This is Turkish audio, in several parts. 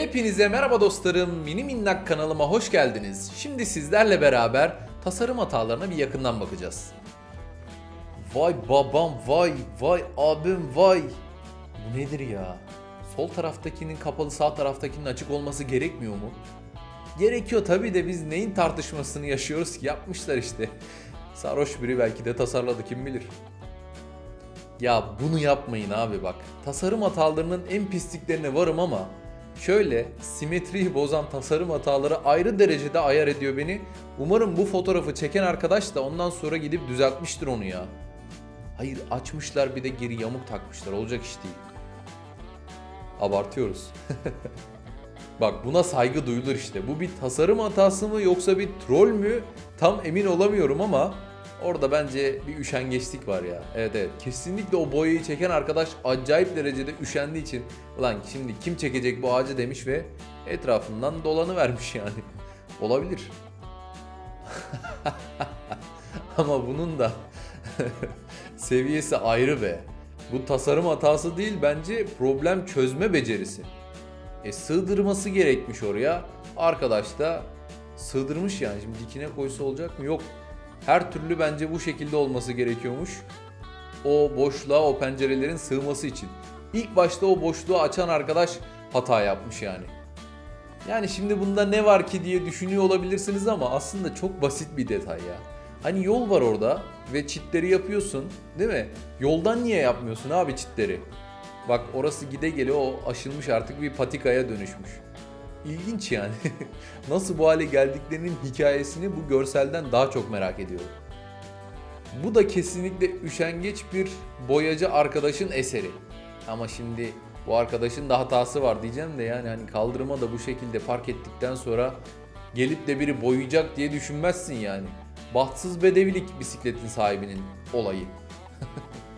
Hepinize merhaba dostlarım. Mini Minnak kanalıma hoş geldiniz. Şimdi sizlerle beraber tasarım hatalarına bir yakından bakacağız. Vay babam vay vay abim vay. Bu nedir ya? Sol taraftakinin kapalı sağ taraftakinin açık olması gerekmiyor mu? Gerekiyor tabii de biz neyin tartışmasını yaşıyoruz ki yapmışlar işte. Sarhoş biri belki de tasarladı kim bilir. Ya bunu yapmayın abi bak. Tasarım hatalarının en pisliklerine varım ama şöyle simetriyi bozan tasarım hataları ayrı derecede ayar ediyor beni. Umarım bu fotoğrafı çeken arkadaş da ondan sonra gidip düzeltmiştir onu ya. Hayır açmışlar bir de geri yamuk takmışlar. Olacak iş değil. Abartıyoruz. Bak buna saygı duyulur işte. Bu bir tasarım hatası mı yoksa bir troll mü? Tam emin olamıyorum ama orada bence bir üşengeçlik var ya. Evet evet. Kesinlikle o boyayı çeken arkadaş acayip derecede üşendiği için ulan şimdi kim çekecek bu ağacı demiş ve etrafından dolanı vermiş yani. Olabilir. ama bunun da seviyesi ayrı be. Bu tasarım hatası değil bence problem çözme becerisi. E sığdırması gerekmiş oraya. Arkadaş da sığdırmış yani. Şimdi dikine koysa olacak mı? Yok. Her türlü bence bu şekilde olması gerekiyormuş. O boşluğa, o pencerelerin sığması için. İlk başta o boşluğu açan arkadaş hata yapmış yani. Yani şimdi bunda ne var ki diye düşünüyor olabilirsiniz ama aslında çok basit bir detay ya. Hani yol var orada ve çitleri yapıyorsun değil mi? Yoldan niye yapmıyorsun abi çitleri? Bak orası gide gele o aşılmış artık bir patikaya dönüşmüş. İlginç yani. Nasıl bu hale geldiklerinin hikayesini bu görselden daha çok merak ediyorum. Bu da kesinlikle üşengeç bir boyacı arkadaşın eseri. Ama şimdi bu arkadaşın da hatası var diyeceğim de yani hani kaldırıma da bu şekilde park ettikten sonra gelip de biri boyayacak diye düşünmezsin yani. Bahtsız bedevilik bisikletin sahibinin olayı.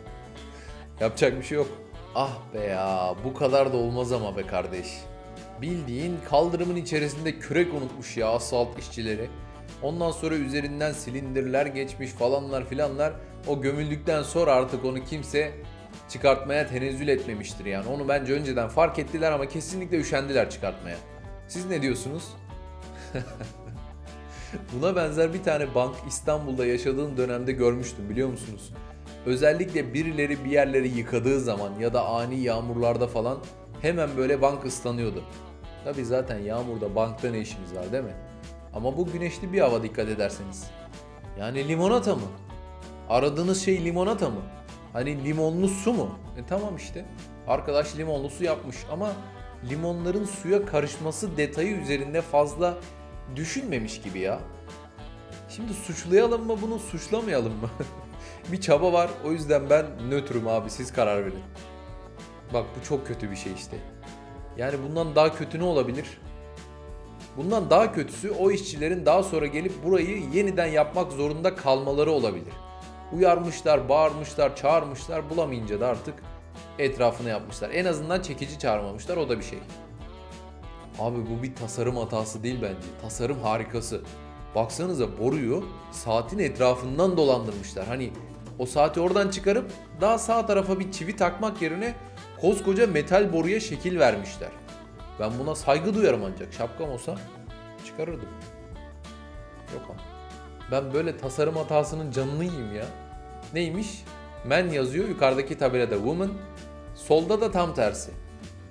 Yapacak bir şey yok. Ah be ya bu kadar da olmaz ama be kardeş. Bildiğin kaldırımın içerisinde kürek unutmuş ya asfalt işçileri. Ondan sonra üzerinden silindirler geçmiş falanlar filanlar. O gömüldükten sonra artık onu kimse çıkartmaya tenezzül etmemiştir yani. Onu bence önceden fark ettiler ama kesinlikle üşendiler çıkartmaya. Siz ne diyorsunuz? Buna benzer bir tane bank İstanbul'da yaşadığım dönemde görmüştüm biliyor musunuz? Özellikle birileri bir yerleri yıkadığı zaman ya da ani yağmurlarda falan hemen böyle bank ıslanıyordu. Tabi zaten yağmurda bankta ne işimiz var değil mi? Ama bu güneşli bir hava dikkat ederseniz. Yani limonata mı? Aradığınız şey limonata mı? Hani limonlu su mu? E tamam işte. Arkadaş limonlu su yapmış ama limonların suya karışması detayı üzerinde fazla düşünmemiş gibi ya. Şimdi suçlayalım mı bunu suçlamayalım mı? bir çaba var o yüzden ben nötrüm abi siz karar verin. Bak bu çok kötü bir şey işte. Yani bundan daha kötü ne olabilir? Bundan daha kötüsü o işçilerin daha sonra gelip burayı yeniden yapmak zorunda kalmaları olabilir. Uyarmışlar, bağırmışlar, çağırmışlar bulamayınca da artık etrafına yapmışlar. En azından çekici çağırmamışlar o da bir şey. Abi bu bir tasarım hatası değil bence. Tasarım harikası. Baksanıza boruyu saatin etrafından dolandırmışlar. Hani o saati oradan çıkarıp daha sağ tarafa bir çivi takmak yerine koskoca metal boruya şekil vermişler. Ben buna saygı duyarım ancak şapkam olsa çıkarırdım. Yok ama. Ben böyle tasarım hatasının canını yiyeyim ya. Neymiş? Men yazıyor yukarıdaki tabelada woman. Solda da tam tersi.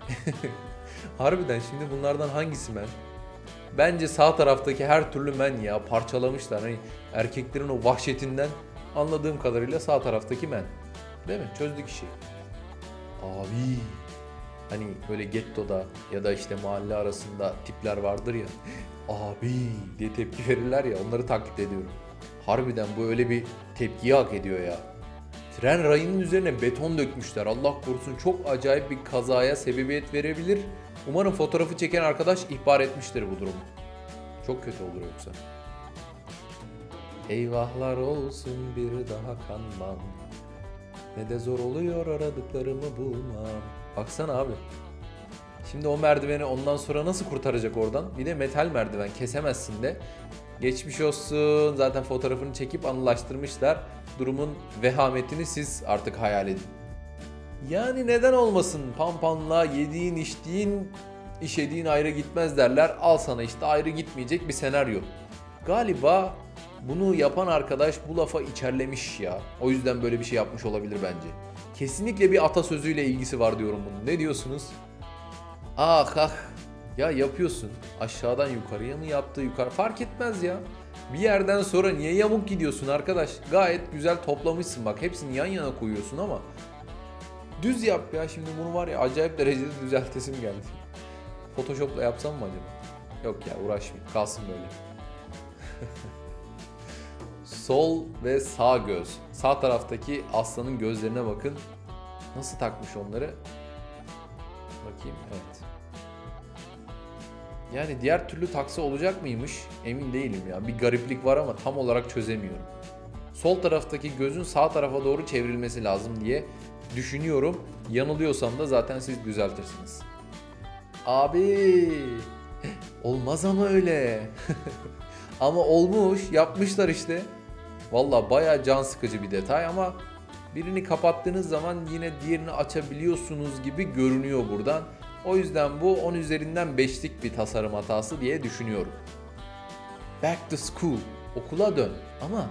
Harbiden şimdi bunlardan hangisi men? Bence sağ taraftaki her türlü men ya parçalamışlar. Hani erkeklerin o vahşetinden anladığım kadarıyla sağ taraftaki men. Değil mi? Çözdük işi. Abi. Hani böyle gettoda ya da işte mahalle arasında tipler vardır ya. Abi diye tepki verirler ya onları taklit ediyorum. Harbiden bu öyle bir tepkiyi hak ediyor ya. Tren rayının üzerine beton dökmüşler. Allah korusun çok acayip bir kazaya sebebiyet verebilir. Umarım fotoğrafı çeken arkadaş ihbar etmiştir bu durumu. Çok kötü olur yoksa. Eyvahlar olsun bir daha kanmam. Ne de zor oluyor aradıklarımı bulmam. Baksana abi. Şimdi o merdiveni ondan sonra nasıl kurtaracak oradan? Bir de metal merdiven kesemezsin de. Geçmiş olsun. Zaten fotoğrafını çekip anılaştırmışlar. Durumun vehametini siz artık hayal edin. Yani neden olmasın? Pampanla yediğin içtiğin işediğin ayrı gitmez derler. Al sana işte ayrı gitmeyecek bir senaryo. Galiba bunu yapan arkadaş bu lafa içerlemiş ya. O yüzden böyle bir şey yapmış olabilir bence. Kesinlikle bir atasözüyle ilgisi var diyorum bunun. Ne diyorsunuz? Ah ah. Ya yapıyorsun. Aşağıdan yukarıya mı yaptı yukarı fark etmez ya. Bir yerden sonra niye yamuk gidiyorsun arkadaş? Gayet güzel toplamışsın bak. Hepsini yan yana koyuyorsun ama düz yap ya. Şimdi bunu var ya acayip derecede düzeltesim geldi. Photoshop'la yapsam mı acaba? Yok ya uğraşmayayım. Kalsın böyle. Sol ve sağ göz. Sağ taraftaki aslanın gözlerine bakın. Nasıl takmış onları? Bakayım evet. Yani diğer türlü taksa olacak mıymış? Emin değilim ya. Bir gariplik var ama tam olarak çözemiyorum. Sol taraftaki gözün sağ tarafa doğru çevrilmesi lazım diye düşünüyorum. Yanılıyorsam da zaten siz düzeltirsiniz. Abi olmaz ama öyle. ama olmuş, yapmışlar işte. Valla baya can sıkıcı bir detay ama birini kapattığınız zaman yine diğerini açabiliyorsunuz gibi görünüyor buradan. O yüzden bu 10 üzerinden 5'lik bir tasarım hatası diye düşünüyorum. Back to school. Okula dön. Ama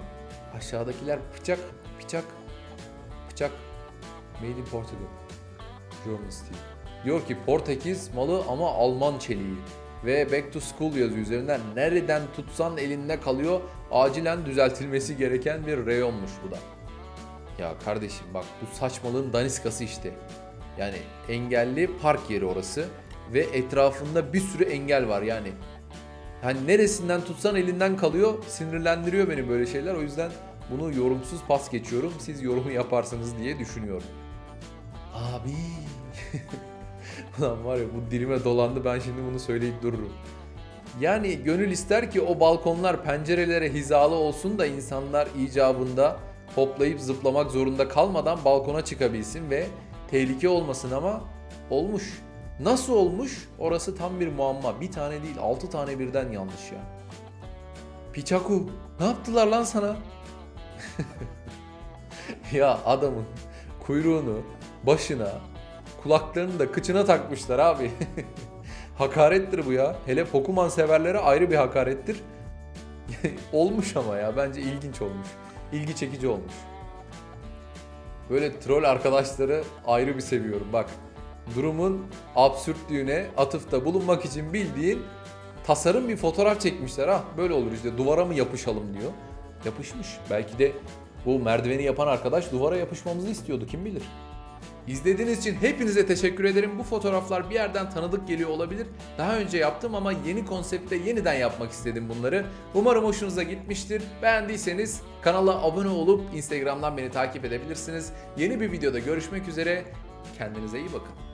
aşağıdakiler bıçak, bıçak, bıçak. Made in Portugal. German steel. Diyor ki Portekiz malı ama Alman çeliği. Ve back to school yazıyor üzerinden. Nereden tutsan elinde kalıyor. Acilen düzeltilmesi gereken bir reyonmuş bu da. Ya kardeşim bak bu saçmalığın daniskası işte. Yani engelli park yeri orası ve etrafında bir sürü engel var yani. Hani neresinden tutsan elinden kalıyor. Sinirlendiriyor beni böyle şeyler. O yüzden bunu yorumsuz pas geçiyorum. Siz yorumu yaparsınız diye düşünüyorum. Abi. Ulan var ya bu dilime dolandı ben şimdi bunu söyleyip dururum. Yani gönül ister ki o balkonlar pencerelere hizalı olsun da insanlar icabında hoplayıp zıplamak zorunda kalmadan balkona çıkabilsin ve tehlike olmasın ama olmuş. Nasıl olmuş? Orası tam bir muamma. Bir tane değil, altı tane birden yanlış ya. Piçaku, ne yaptılar lan sana? ya adamın kuyruğunu başına, kulaklarını da kıçına takmışlar abi. Hakarettir bu ya. Hele Pokemon severlere ayrı bir hakarettir. olmuş ama ya bence ilginç olmuş. İlgi çekici olmuş. Böyle troll arkadaşları ayrı bir seviyorum bak. Durumun absürtlüğüne atıfta bulunmak için bildiğin tasarım bir fotoğraf çekmişler ha. Böyle olur işte duvara mı yapışalım diyor. Yapışmış. Belki de bu merdiveni yapan arkadaş duvara yapışmamızı istiyordu kim bilir. İzlediğiniz için hepinize teşekkür ederim. Bu fotoğraflar bir yerden tanıdık geliyor olabilir. Daha önce yaptım ama yeni konsepte yeniden yapmak istedim bunları. Umarım hoşunuza gitmiştir. Beğendiyseniz kanala abone olup Instagram'dan beni takip edebilirsiniz. Yeni bir videoda görüşmek üzere. Kendinize iyi bakın.